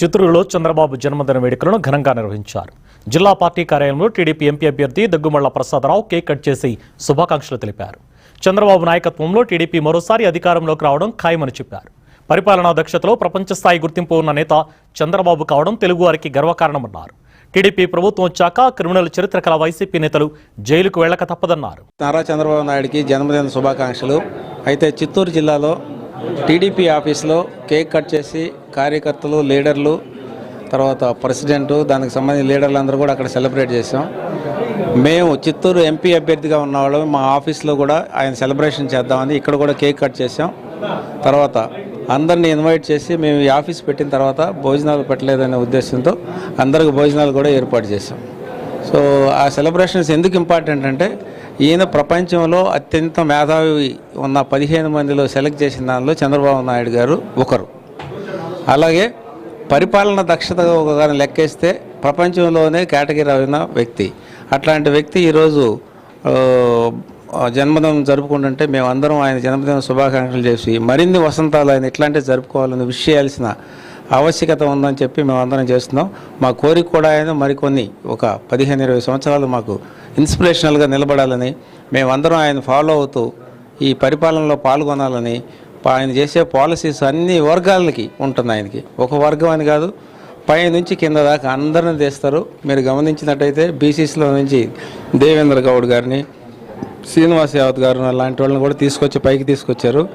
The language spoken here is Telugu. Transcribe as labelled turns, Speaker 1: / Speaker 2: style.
Speaker 1: చిత్తూరులో చంద్రబాబు జన్మదిన వేడుకలను ఘనంగా నిర్వహించారు. జిల్లా పార్టీ కార్యాలయంలో టీడీపీ ఎంపీ అభ్యర్థి దగ్గుమళ్ళ ప్రసాదరావు కేక్ కట్ చేసి శుభాకాంక్షలు తెలిపారు. చంద్రబాబు నాయకత్వంలో టీడీపీ మరోసారి అధికారంలోకి రావడం ఖాయమని చెప్పారు. పరిపాలనా దక్షతలో ప్రపంచ స్థాయి గుర్తింపు ఉన్న నేత చంద్రబాబు కావడం తెలుగువారికి గర్వకారణమన్నారు. టీడీపీ ప్రభుత్వం వచ్చాక క్రిమినల్ చరిత్ర కల వైసీపీ నేతలు జైలుకు వెళ్ళక తప్పదన్నారు.
Speaker 2: నారా చంద్రబాబు నాయుడికి జన్మదిన శుభాకాంక్షలు. అయితే చిత్తూరు జిల్లాలో టీడీపీ ఆఫీస్లో కేక్ కట్ చేసి కార్యకర్తలు లీడర్లు తర్వాత ప్రెసిడెంట్ దానికి సంబంధించిన లీడర్లు అందరూ కూడా అక్కడ సెలబ్రేట్ చేసాం మేము చిత్తూరు ఎంపీ అభ్యర్థిగా ఉన్నవాళ్ళం. మా ఆఫీస్లో కూడా ఆయన సెలబ్రేషన్ చేద్దామని ఇక్కడ కూడా కేక్ కట్ చేసాం తర్వాత అందరినీ ఇన్వైట్ చేసి మేము ఈ ఆఫీస్ పెట్టిన తర్వాత భోజనాలు పెట్టలేదనే ఉద్దేశంతో అందరికి భోజనాలు కూడా ఏర్పాటు చేసాం సో ఆ సెలబ్రేషన్స్ ఎందుకు ఇంపార్టెంట్ అంటే ఈయన ప్రపంచంలో అత్యంత మేధావి ఉన్న పదిహేను మందిలో సెలెక్ట్ చేసిన దానిలో చంద్రబాబు నాయుడు గారు ఒకరు. అలాగే పరిపాలన దక్షత ఒకగాని లెక్కేస్తే ప్రపంచంలోనే కేటగిరీ అయిన వ్యక్తి. అట్లాంటి వ్యక్తి ఈరోజు జన్మదినం జరుపుకుంటుంటే మేమందరం ఆయన జన్మదిన శుభాకాంక్షలు చేసి మరిన్ని వసంతాలు ఆయన ఇట్లాంటివి జరుపుకోవాలని విష్ చేయాల్సిన ఆవశ్యకత ఉందని చెప్పి మేమందరం చేస్తున్నాం. మా కోరిక కూడా ఆయన మరికొన్ని ఒక పదిహేను ఇరవై సంవత్సరాలు మాకు ఇన్స్పిరేషనల్గా నిలబడాలని మేమందరం ఆయన ఫాలో అవుతూ ఈ పరిపాలనలో పాల్గొనాలని ఆయన చేసే పాలసీస్ అన్ని వర్గాలకి ఉంటుంది ఆయనకి. ఒక వర్గం అని కాదు పై నుంచి కింద దాకా అందరిని తీస్తారు. మీరు గమనించినట్టయితే బీసీసీలో నుంచి దేవేంద్ర గౌడ్ గారిని శ్రీనివాస్ యావత్ గారు అలాంటి వాళ్ళని కూడా తీసుకొచ్చి పైకి తీసుకొచ్చారు.